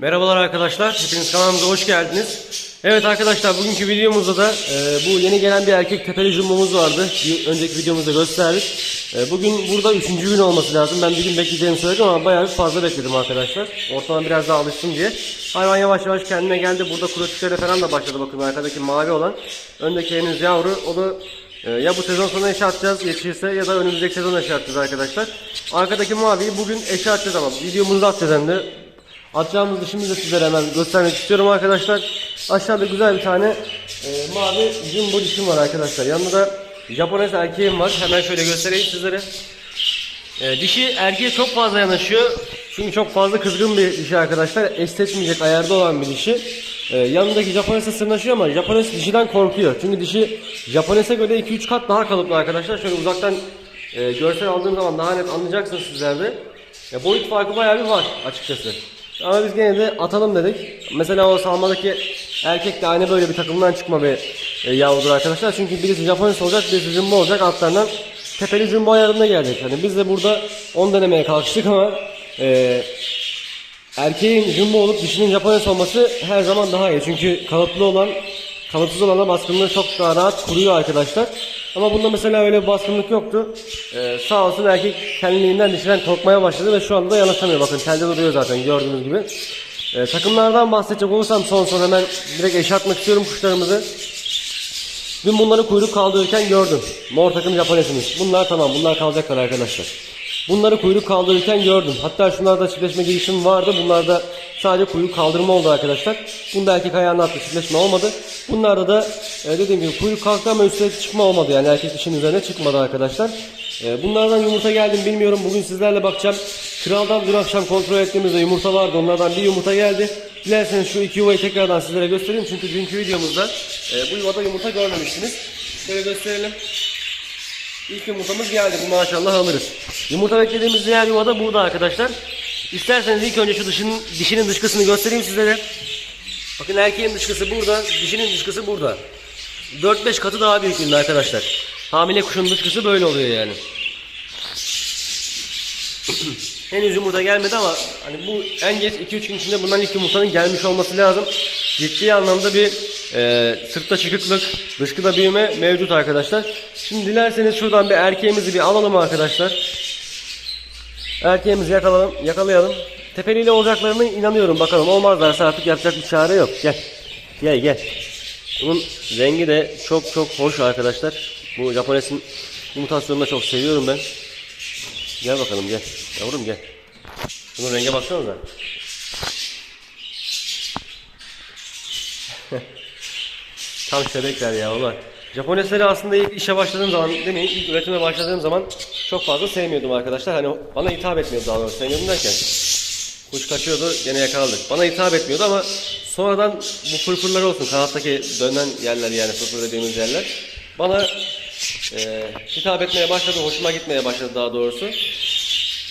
Merhabalar arkadaşlar, hepiniz kanalımıza hoş geldiniz. Evet arkadaşlar, bugünkü videomuzda da e, bu yeni gelen bir erkek tepeli jumbomuz vardı. Bir önceki videomuzda gösterdik. E, bugün burada üçüncü gün olması lazım. Ben bir gün bekleyeceğimi söyledim ama bayağı bir fazla bekledim arkadaşlar. Ortalama biraz daha alışsın diye. Hayvan yavaş yavaş kendine geldi. Burada kurotiklere falan da başladı bakın arkadaki mavi olan. Öndeki henüz yavru. O da e, ya bu sezon sonu eşe atacağız yetişirse ya da önümüzdeki sezon eşe atacağız arkadaşlar. Arkadaki maviyi bugün eşe atacağız ama videomuzda atacağız hem de. Atacağımız dişimizi de sizlere hemen göstermek istiyorum arkadaşlar. Aşağıda güzel bir tane e, mavi jumbo dişim var arkadaşlar. Yanında da Japones erkeğim var. Hemen şöyle göstereyim sizlere. E, dişi erkeğe çok fazla yanaşıyor. Çünkü çok fazla kızgın bir dişi arkadaşlar. Estetmeyecek ayarda olan bir dişi. E, yanındaki Japones'e sırnaşıyor ama Japones dişiden korkuyor. Çünkü dişi Japones'e göre 2-3 kat daha kalıplı arkadaşlar. Şöyle uzaktan e, görsel aldığım zaman daha net anlayacaksınız sizler de. Ya boyut farkı bayağı bir var açıkçası. Ama biz gene de atalım dedik. Mesela o salmadaki erkek de aynı böyle bir takımdan çıkma bir e, yavrudur arkadaşlar. Çünkü birisi Japones olacak, birisi Jumbo olacak. Altlarından tepeli Jumbo ayarında gelecek. Hani biz de burada 10 denemeye kalkıştık ama e, erkeğin Jumbo olup dişinin Japones olması her zaman daha iyi. Çünkü kalıplı olan kalıpsız olana baskınlığı çok daha rahat kuruyor arkadaşlar. Ama bunda mesela öyle bir baskınlık yoktu. Ee, sağ olsun erkek kendiliğinden dişiden korkmaya başladı ve şu anda da yanaşamıyor. Bakın telde duruyor zaten gördüğünüz gibi. Ee, takımlardan bahsedecek olursam son son hemen direkt eşe atmak istiyorum kuşlarımızı. Dün bunları kuyruk kaldırırken gördüm. Mor takım Japonesimiz. Bunlar tamam bunlar kalacaklar arkadaşlar. Bunları kuyruk kaldırırken gördüm. Hatta şunlarda çiftleşme girişim vardı. Bunlarda sadece kuyruk kaldırma oldu arkadaşlar. Bunda erkek ayağına attı çiftleşme olmadı. Bunlarda da e, dediğim gibi kuyruk kalktı ama üstüne çıkma olmadı. Yani erkek dişin üzerine çıkmadı arkadaşlar. E, bunlardan yumurta geldim bilmiyorum. Bugün sizlerle bakacağım. Kraldan dün akşam kontrol ettiğimizde yumurta vardı. Onlardan bir yumurta geldi. Dilerseniz şu iki yuvayı tekrardan sizlere göstereyim. Çünkü dünkü videomuzda e, bu yuvada yumurta görmemiştiniz. Şöyle gösterelim. İlk yumurtamız geldi. Bu maşallah alırız. Yumurta beklediğimiz diğer yuva da burada arkadaşlar. İsterseniz ilk önce şu dışının, dişinin dışkısını göstereyim sizlere. Bakın erkeğin dışkısı burada, dişinin dışkısı burada. 4-5 katı daha büyük arkadaşlar. Hamile kuşun dışkısı böyle oluyor yani. Henüz yumurta gelmedi ama hani bu en geç 2-3 gün içinde bundan ilk yumurtanın gelmiş olması lazım. Ciddi anlamda bir e, sırtta çıkıklık, dışkıda büyüme mevcut arkadaşlar. Şimdi dilerseniz şuradan bir erkeğimizi bir alalım arkadaşlar. Erkeğimizi yakalayalım, yakalayalım. Tepeliyle olacaklarına inanıyorum bakalım. Olmazlarsa artık yapacak bir çare yok. Gel. Gel gel. Bunun rengi de çok çok hoş arkadaşlar. Bu Japones'in mutasyonunu da çok seviyorum ben. Gel bakalım gel. Yavrum gel. Bunun renge baksanıza. Tam şebekler ya ulan. Japonesleri aslında ilk işe başladığım zaman demeyin ilk üretime başladığım zaman çok fazla sevmiyordum arkadaşlar. Hani bana hitap etmiyordu daha doğrusu sevmiyordum derken. Kuş kaçıyordu gene yakaladık. Bana hitap etmiyordu ama sonradan bu fırfırlar olsun kanattaki dönen yerler yani fırfır dediğimiz yerler. Bana e, hitap etmeye başladı, hoşuma gitmeye başladı daha doğrusu.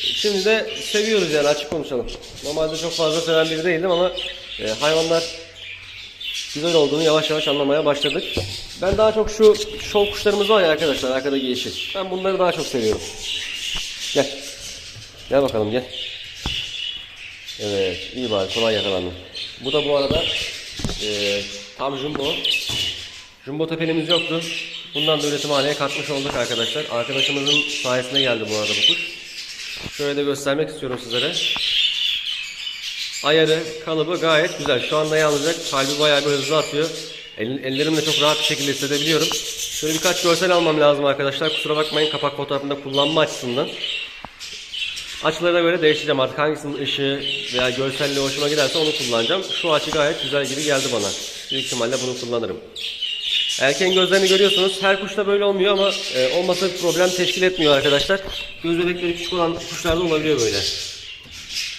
Şimdi de seviyoruz yani açık konuşalım. Normalde çok fazla seven biri değildim ama e, hayvanlar güzel olduğunu yavaş yavaş anlamaya başladık. Ben daha çok şu şov kuşlarımız var ya arkadaşlar arkadaki yeşil. Ben bunları daha çok seviyorum. Gel. Gel bakalım gel. Evet iyi bari kolay yakalandın. Bu da bu arada e, tam jumbo. Jumbo tepelimiz yoktu. Bundan da üretim haneye katmış olduk arkadaşlar. Arkadaşımızın sayesinde geldi bu arada bu kuş. Şöyle de göstermek istiyorum sizlere. Ayarı, kalıbı gayet güzel. Şu anda yalnızca kalbi bayağı bir hızlı atıyor. El, ellerimle çok rahat bir şekilde hissedebiliyorum. Şöyle birkaç görsel almam lazım arkadaşlar. Kusura bakmayın kapak fotoğrafında kullanma açısından. Açılara göre değiştireceğim artık hangisinin ışığı veya görselliği hoşuma giderse onu kullanacağım. Şu açı gayet güzel gibi geldi bana. Büyük ihtimalle bunu kullanırım. Erkeğin gözlerini görüyorsunuz. Her kuşta böyle olmuyor ama e, olmasa bir problem teşkil etmiyor arkadaşlar. Göz bebekleri küçük olan kuşlarda olabiliyor böyle.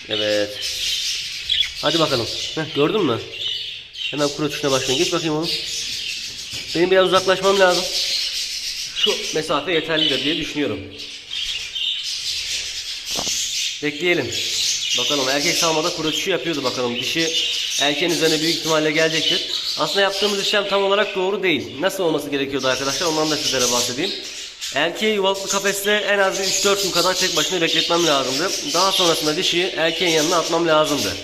Evet. Hadi bakalım. Heh, gördün mü? Hemen kuru tuşuna başlayın. Geç bakayım oğlum. Benim biraz uzaklaşmam lazım. Şu mesafe yeterlidir diye düşünüyorum. Bekleyelim. Bakalım erkek salmada kuru tuşu yapıyordu bakalım. Dişi erkeğin üzerine büyük ihtimalle gelecektir. Aslında yaptığımız işlem tam olarak doğru değil. Nasıl olması gerekiyordu arkadaşlar ondan da sizlere bahsedeyim. Erkeği yuvalıklı kafeste en az bir 3-4 gün kadar tek başına bekletmem lazımdı. Daha sonrasında dişiyi erkeğin yanına atmam lazımdı.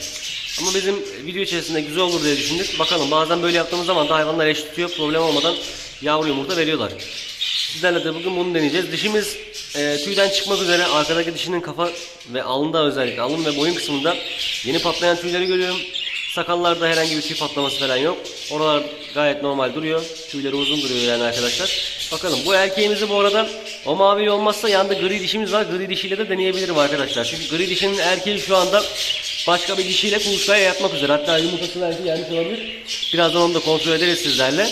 Ama bizim video içerisinde güzel olur diye düşündük. Bakalım bazen böyle yaptığımız zaman da hayvanlar eş tutuyor. Problem olmadan yavru yumurta veriyorlar. Sizlerle de bugün bunu deneyeceğiz. Dişimiz e, tüyden çıkmak üzere arkadaki dişinin kafa ve alında özellikle alın ve boyun kısmında yeni patlayan tüyleri görüyorum. Sakallarda herhangi bir tüy patlaması falan yok. Oralar gayet normal duruyor. Tüyleri uzun duruyor yani arkadaşlar. Bakalım bu erkeğimizi bu arada o mavi olmazsa yanında gri dişimiz var. Gri dişiyle de deneyebilirim arkadaşlar. Çünkü gri dişinin erkeği şu anda başka bir dişiyle kuluçkaya yatmak üzere. Hatta yumurtası belki gelmiş olabilir. Birazdan onu da kontrol ederiz sizlerle.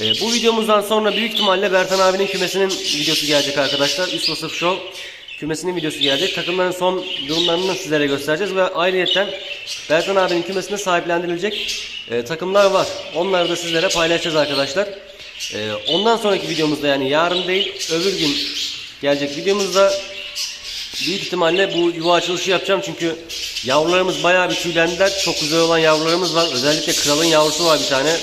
Ee, bu videomuzdan sonra büyük ihtimalle Bertan abinin kümesinin videosu gelecek arkadaşlar. Üst Vasıf Show kümesinin videosu gelecek. Takımların son durumlarını sizlere göstereceğiz ve ayrıyeten Bertan abinin kümesinde sahiplendirilecek e, takımlar var. Onları da sizlere paylaşacağız arkadaşlar. E, ondan sonraki videomuzda yani yarın değil öbür gün gelecek videomuzda Büyük ihtimalle bu yuva açılışı yapacağım çünkü yavrularımız bayağı bir tüylendiler. Çok güzel olan yavrularımız var. Özellikle kralın yavrusu var bir tane.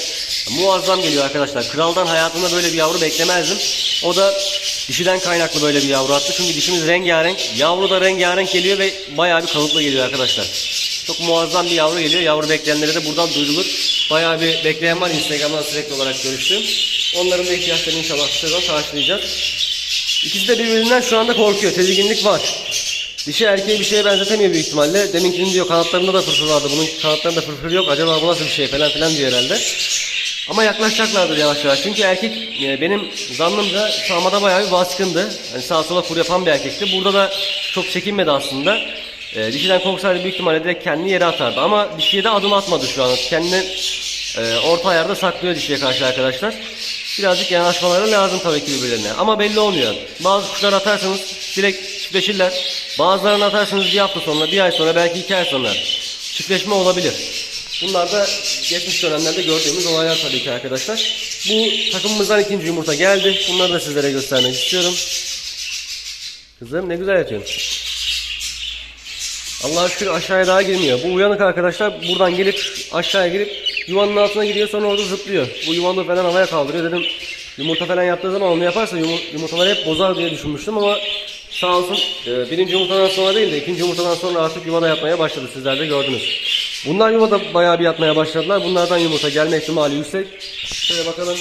Muazzam geliyor arkadaşlar. Kraldan hayatımda böyle bir yavru beklemezdim. O da dişiden kaynaklı böyle bir yavru attı. Çünkü dişimiz rengarenk. Yavru da rengarenk geliyor ve bayağı bir kalıpla geliyor arkadaşlar. Çok muazzam bir yavru geliyor. Yavru bekleyenlere de buradan duyurulur. Bayağı bir bekleyen var Instagram'dan sürekli olarak görüştüğüm. Onların da ihtiyaçlarını inşallah sezon karşılayacağız. İkisi de birbirinden şu anda korkuyor. Tedirginlik var. Dişi erkeği bir şeye benzetemiyor büyük ihtimalle. Deminkinin diyor kanatlarında da fırfır vardı. Bunun kanatlarında fırfır yok. Acaba bu nasıl bir şey falan filan diyor herhalde. Ama yaklaşacaklardır yavaş yavaş. Çünkü erkek e, benim zannımca sağmada bayağı bir baskındı. Yani sağa sola kur yapan bir erkekti. Burada da çok çekinmedi aslında. E, dişiden korksaydı büyük ihtimalle direkt kendini yere atardı. Ama dişiye de adım atmadı şu an. Kendini e, orta ayarda saklıyor dişiye karşı arkadaşlar. Birazcık yanaşmaları lazım tabii ki birbirlerine. Ama belli olmuyor. Bazı kuşlar atarsanız direkt çiftleşirler. Bazılarını atarsanız bir hafta sonra, bir ay sonra, belki iki ay sonra çiftleşme olabilir. Bunlar da geçmiş dönemlerde gördüğümüz olaylar tabii ki arkadaşlar. Bu takımımızdan ikinci yumurta geldi. Bunları da sizlere göstermek istiyorum. Kızım ne güzel yatıyorsun. Allah'a şükür aşağıya daha girmiyor. Bu uyanık arkadaşlar buradan gelip aşağıya girip yuvanın altına gidiyor sonra orada zıplıyor. Bu yuvanı falan havaya kaldırıyor dedim. Yumurta falan yaptığı zaman onu yaparsa yumur- yumurtaları hep bozar diye düşünmüştüm ama sağ olsun e, birinci yumurtadan sonra değil de ikinci yumurtadan sonra artık yuvada yatmaya başladı. Sizler de gördünüz. Bunlar yuvada bayağı bir yatmaya başladılar. Bunlardan yumurta gelme ihtimali yüksek. Şöyle bakalım.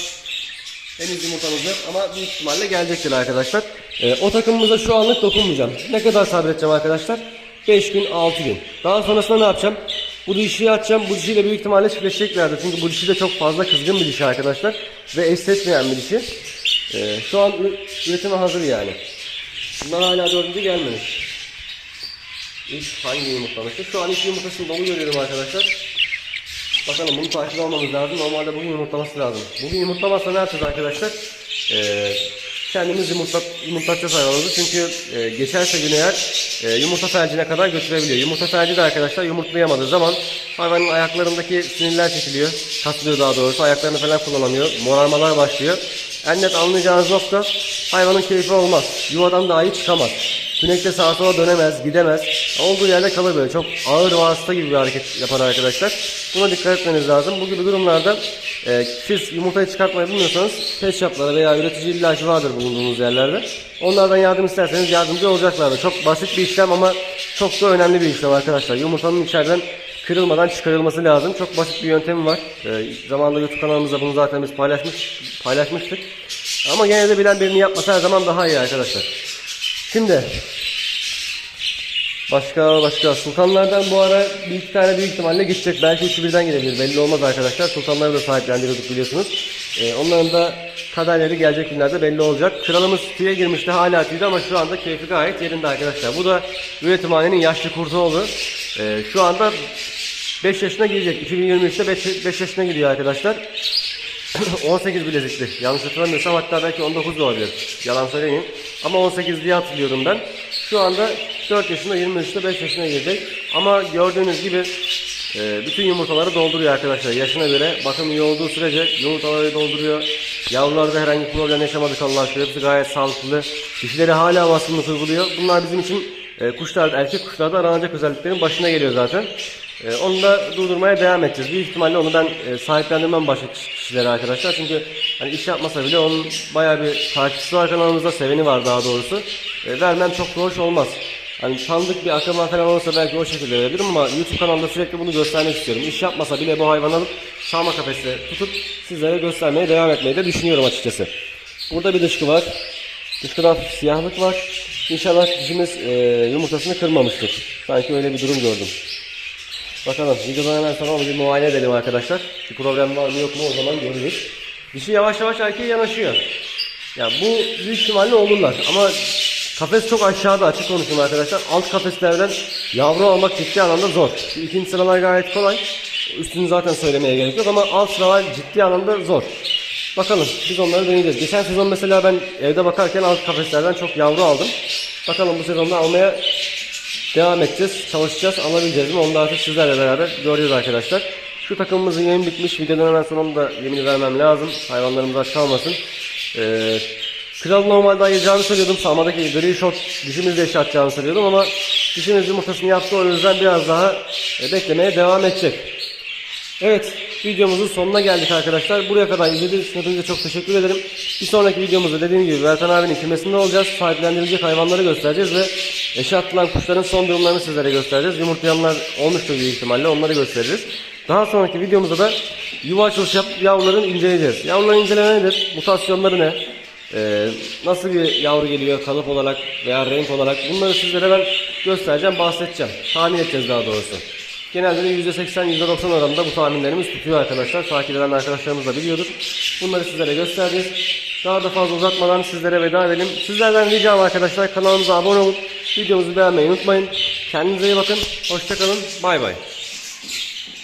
Henüz yumurtamız yok ama büyük ihtimalle gelecektir arkadaşlar. Ee, o takımımıza şu anlık dokunmayacağım. Ne kadar sabredeceğim arkadaşlar? 5 gün 6 gün. Daha sonrasında ne yapacağım? Bu dişiyi atacağım. Bu dişiyle büyük ihtimalle çiftleşeceklerdir. Çünkü bu dişi de çok fazla kızgın bir dişi arkadaşlar. Ve eş etmeyen bir dişi. Ee, şu an üretime hazır yani. Bunlar hala dördüncü gelmemiş. İlk hangi yumurtlamıştı? Şu an ilk yumurtasını dolu görüyorum arkadaşlar. Bakalım bunu takip almamız lazım. Normalde bugün yumurtlaması lazım. Bugün yumurtlamazsa ne yapacağız arkadaşlar? Ee, kendimiz yumurtlat, yumurtlatacağız hayvanımızı. Çünkü e, geçerse gün eğer e, yumurta felcine kadar götürebiliyor. Yumurta felci de arkadaşlar yumurtlayamadığı zaman hayvanın ayaklarındaki sinirler çekiliyor. Katlıyor daha doğrusu. Ayaklarını falan kullanamıyor. Morarmalar başlıyor. En net anlayacağınız nokta hayvanın keyfi olmaz. Yuvadan dahi çıkamaz. Tünekte sağa sola dönemez, gidemez. Olduğu yerde kalır böyle. Çok ağır vasıta gibi bir hareket yapar arkadaşlar. Buna dikkat etmeniz lazım. Bu gibi durumlarda e, siz yumurtayı çıkartmayı bilmiyorsanız pet shoplara veya üretici illaki vardır bulunduğunuz yerlerde. Onlardan yardım isterseniz yardımcı olacaklardır. Çok basit bir işlem ama çok da önemli bir işlem arkadaşlar. Yumurtanın içeriden kırılmadan çıkarılması lazım. Çok basit bir yöntemi var. E, zamanında YouTube kanalımızda bunu zaten biz paylaşmış paylaşmıştık. Ama gene de bilen birini yapmasa her zaman daha iyi arkadaşlar. Şimdi Başka başka sultanlardan bu ara bir iki tane büyük ihtimalle gidecek. Belki üçü birden gidebilir. Belli olmaz arkadaşlar. Sultanları da sahiplendiriyorduk biliyorsunuz. Ee, onların da kaderleri gelecek günlerde belli olacak. Kralımız tüye girmişti. Hala tüyde ama şu anda keyfi gayet yerinde arkadaşlar. Bu da üretimhanenin yaşlı kurtu oldu. Ee, şu anda 5 yaşına girecek. 2023'te 5, 5 yaşına gidiyor arkadaşlar. 18 bilezikli. Yanlış hatırlamıyorsam hatta belki 19 da olabilir. Yalan söylemeyeyim. Ama 18 diye hatırlıyorum ben. Şu anda 4 yaşında 23'te 5 yaşına girecek. Ama gördüğünüz gibi e, bütün yumurtaları dolduruyor arkadaşlar. Yaşına göre bakım iyi olduğu sürece yumurtaları dolduruyor. Yavrularda herhangi problem yaşamadık Allah'a şükür. Hepsi gayet sağlıklı. Dişileri hala baskınlık uyguluyor. Bunlar bizim için e, kuşlar, erkek kuşlarda aranacak özelliklerin başına geliyor zaten. E, onu da durdurmaya devam edeceğiz. Büyük ihtimalle onu ben e, sahiplendirmem başka kişilere arkadaşlar. Çünkü hani iş yapmasa bile onun bayağı bir takipçisi var kanalımızda, seveni var daha doğrusu. E, vermem çok hoş olmaz. Hani tanıdık bir akraba falan olursa belki o şekilde verebilirim ama YouTube kanalında sürekli bunu göstermek istiyorum. İş yapmasa bile bu hayvanı alıp sağma kafeste tutup sizlere göstermeye devam etmeyi de düşünüyorum açıkçası. Burada bir dışkı var. Dışkıda hafif siyahlık var. İnşallah dişimiz e, yumurtasını kırmamıştır. Sanki öyle bir durum gördüm. Bakalım videodan hemen sonra onu bir muayene edelim arkadaşlar. Bir problem var mı yok mu o zaman görürüz. Dişi yavaş yavaş erkeğe yanaşıyor. Ya bu büyük ihtimalle olurlar ama kafes çok aşağıda açık konuşayım arkadaşlar. Alt kafeslerden yavru almak ciddi anlamda zor. Şu İkinci sıralar gayet kolay. Üstünü zaten söylemeye gerek yok ama alt sıralar ciddi anlamda zor. Bakalım biz onları deneyeceğiz. Geçen sezon mesela ben evde bakarken alt kafeslerden çok yavru aldım. Bakalım bu sezonda almaya devam edeceğiz. Çalışacağız. Alabileceğiz mi? Onu da artık sizlerle beraber göreceğiz arkadaşlar. Şu takımımızın yemi bitmiş. Videodan hemen sonra onu da yemini vermem lazım. Hayvanlarımız aç kalmasın. Ee, Kral normalde ayıracağını söylüyordum. Sağmadaki gri short dişimizle eşit atacağını söylüyordum ama dişimiz yumurtasını yaptı. O yüzden biraz daha e, beklemeye devam edecek. Evet videomuzun sonuna geldik arkadaşlar. Buraya kadar izlediğiniz için hepinize çok teşekkür ederim. Bir sonraki videomuzda dediğim gibi Vertan abinin kümesinde olacağız. Sahiplendirilecek hayvanları göstereceğiz ve eşe atılan kuşların son durumlarını sizlere göstereceğiz. Yumurtlayanlar olmuştur büyük ihtimalle onları gösteririz. Daha sonraki videomuzda da yuva açılış yap yavruların inceleyeceğiz. Yavruların inceleme nedir? Mutasyonları ne? Ee, nasıl bir yavru geliyor kalıp olarak veya renk olarak bunları sizlere ben göstereceğim, bahsedeceğim. Tahmin edeceğiz daha doğrusu. Genelde de %80, %90 oranında bu tahminlerimiz tutuyor arkadaşlar. Takip eden arkadaşlarımız da biliyordur. Bunları sizlere göstereceğiz. Daha da fazla uzatmadan sizlere veda edelim. Sizlerden ricam arkadaşlar kanalımıza abone olun. Videomuzu beğenmeyi unutmayın. Kendinize iyi bakın. Hoşçakalın. Bay bay.